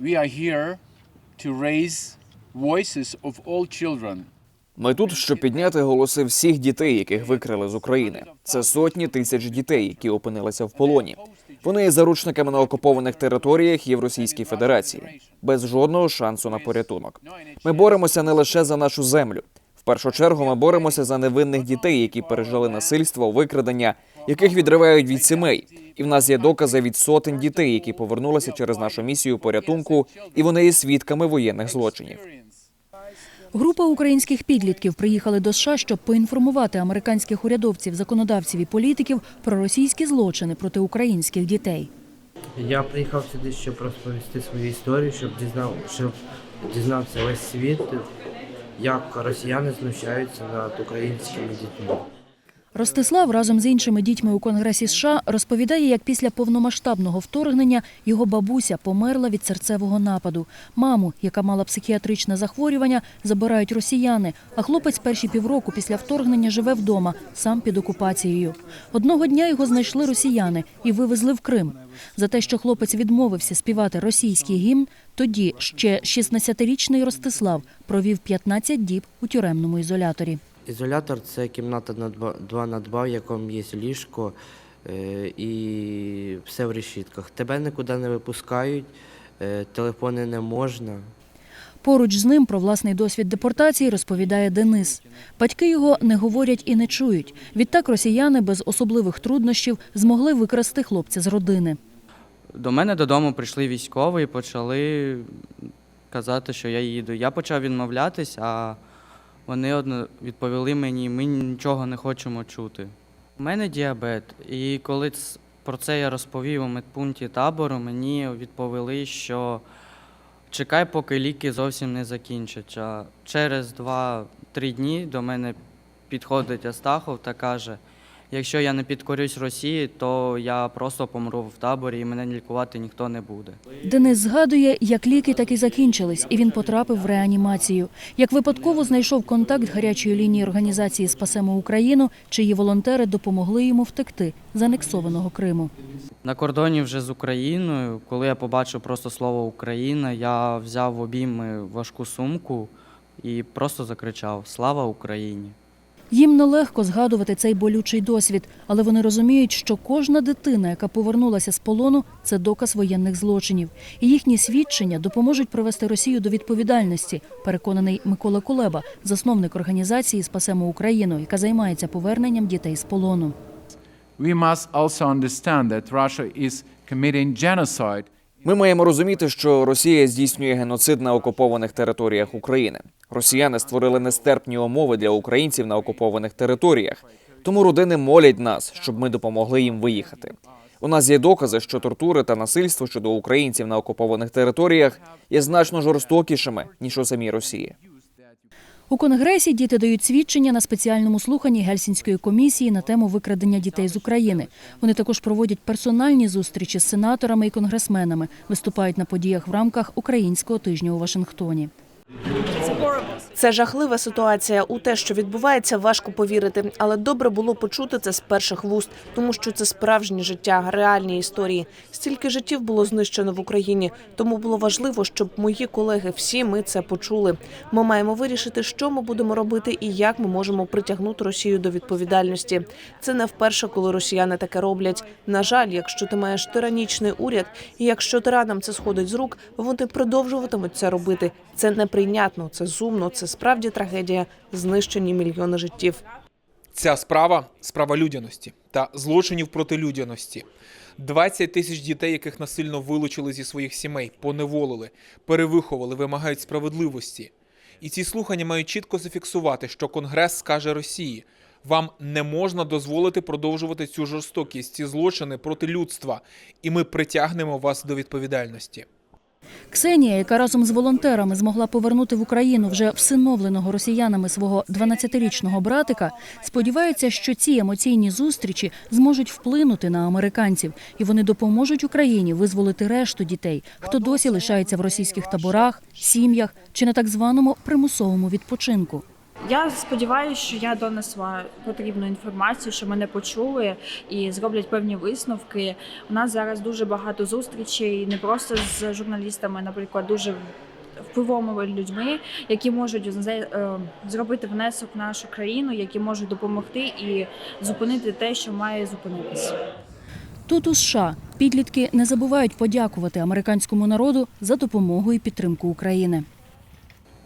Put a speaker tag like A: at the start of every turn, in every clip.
A: We are here to raise voices of all children.
B: Ми тут, щоб підняти голоси всіх дітей, яких викрили з України. Це сотні тисяч дітей, які опинилися в полоні. Вони є заручниками на окупованих територіях і в Російській Федерації, без жодного шансу на порятунок. Ми боремося не лише за нашу землю. Першу чергу ми боремося за невинних дітей, які пережили насильство, викрадення, яких відривають від сімей. І в нас є докази від сотень дітей, які повернулися через нашу місію порятунку, і вони є свідками воєнних злочинів.
C: Група українських підлітків приїхали до США, щоб поінформувати американських урядовців, законодавців і політиків про російські злочини проти українських дітей.
D: Я приїхав сюди, щоб розповісти свою історію, щоб дізнав, щоб дізнався весь світ, як росіяни знущаються над українськими дітьми.
C: Ростислав разом з іншими дітьми у Конгресі США розповідає, як після повномасштабного вторгнення його бабуся померла від серцевого нападу. Маму, яка мала психіатричне захворювання, забирають росіяни. А хлопець перші півроку після вторгнення живе вдома, сам під окупацією. Одного дня його знайшли росіяни і вивезли в Крим. За те, що хлопець відмовився співати російський гімн, тоді ще 16-річний Ростислав провів 15 діб у тюремному ізоляторі.
D: Ізолятор це кімната на 2 на 2, в якому є ліжко е, і все в решітках. Тебе нікуди не випускають, е, телефони не можна.
C: Поруч з ним про власний досвід депортації розповідає Денис. Батьки його не говорять і не чують. Відтак росіяни без особливих труднощів змогли викрасти хлопця з родини.
E: До мене додому прийшли військові і почали казати, що я їду. Я почав відмовлятись, а вони одно відповіли мені, ми нічого не хочемо чути. У мене діабет, і коли про це я розповів у медпункті табору, мені відповіли, що чекай, поки ліки зовсім не закінчаться. Через 2-3 дні до мене підходить Астахов та каже: якщо я не підкорюсь Росії, то я просто помру в таборі і мене лікувати ніхто не буде.
C: Денис згадує, як ліки так і закінчились, і він потрапив в реанімацію. Як випадково знайшов контакт гарячої лінії організації Спасемо Україну, чиї волонтери допомогли йому втекти з анексованого Криму.
E: На кордоні вже з Україною, коли я побачив просто слово Україна, я взяв в обійми важку сумку і просто закричав Слава Україні!
C: Їм нелегко згадувати цей болючий досвід, але вони розуміють, що кожна дитина, яка повернулася з полону, це доказ воєнних злочинів. І їхні свідчення допоможуть привести Росію до відповідальності, переконаний Микола Кулеба, засновник організації Спасемо Україну, яка займається поверненням дітей з полону.
A: We must also understand that Russia is committing genocide
B: Ми маємо розуміти, що Росія здійснює геноцид на окупованих територіях України. Росіяни створили нестерпні умови для українців на окупованих територіях. Тому родини молять нас, щоб ми допомогли їм виїхати. У нас є докази, що тортури та насильство щодо українців на окупованих територіях є значно жорстокішими ніж у самій Росії.
C: У конгресі діти дають свідчення на спеціальному слуханні Гельсінської комісії на тему викрадення дітей з України. Вони також проводять персональні зустрічі з сенаторами і конгресменами, виступають на подіях в рамках українського тижня у Вашингтоні.
F: Це жахлива ситуація. У те, що відбувається, важко повірити, але добре було почути це з перших вуст, тому що це справжнє життя, реальні історії. Стільки життів було знищено в Україні, тому було важливо, щоб мої колеги всі ми це почули. Ми маємо вирішити, що ми будемо робити і як ми можемо притягнути Росію до відповідальності. Це не вперше, коли росіяни таке роблять. На жаль, якщо ти маєш тиранічний уряд, і якщо тиранам це сходить з рук, вони продовжуватимуть це робити. Це неприйнятно, це зумно, це справді трагедія, знищені мільйони життів.
G: Ця справа справа людяності та злочинів проти людяності. 20 тисяч дітей, яких насильно вилучили зі своїх сімей, поневолили, перевиховали, вимагають справедливості. І ці слухання мають чітко зафіксувати, що Конгрес скаже Росії: вам не можна дозволити продовжувати цю жорстокість, ці злочини проти людства, і ми притягнемо вас до відповідальності.
C: Ксенія, яка разом з волонтерами змогла повернути в Україну вже всиновленого росіянами свого 12-річного братика, сподівається, що ці емоційні зустрічі зможуть вплинути на американців, і вони допоможуть Україні визволити решту дітей, хто досі лишається в російських таборах, сім'ях чи на так званому примусовому відпочинку.
H: Я сподіваюся, що я донесла потрібну інформацію, що мене почули і зроблять певні висновки. У нас зараз дуже багато зустрічей, не просто з журналістами, наприклад, дуже впливовими людьми, які можуть е, зробити внесок в нашу країну, які можуть допомогти і зупинити те, що має зупинитися.
C: Тут у США підлітки не забувають подякувати американському народу за допомогу і підтримку України.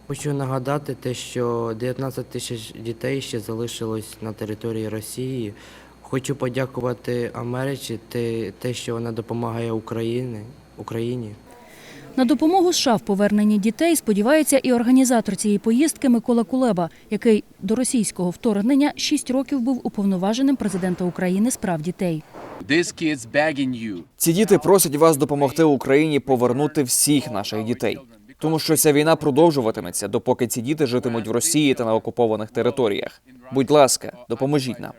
D: Хочу нагадати те, що 19 тисяч дітей ще залишилось на території Росії. Хочу подякувати Америці те, те що вона допомагає Україні, Україні.
C: На допомогу США в поверненні дітей сподівається і організатор цієї поїздки Микола Кулеба, який до російського вторгнення шість років був уповноваженим президента України з прав дітей.
A: This kid's begging you.
B: Ці діти просять вас допомогти Україні повернути всіх наших дітей, тому що ця війна продовжуватиметься, допоки ці діти житимуть в Росії та на окупованих територіях. Будь ласка, допоможіть нам.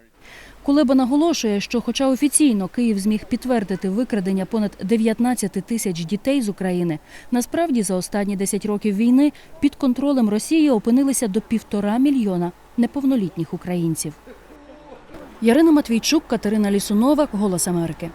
C: Кулеба наголошує, що, хоча офіційно Київ зміг підтвердити викрадення понад 19 тисяч дітей з України, насправді за останні 10 років війни під контролем Росії опинилися до півтора мільйона неповнолітніх українців. Ярина Матвійчук, Катерина Лісунова, Голос Америки.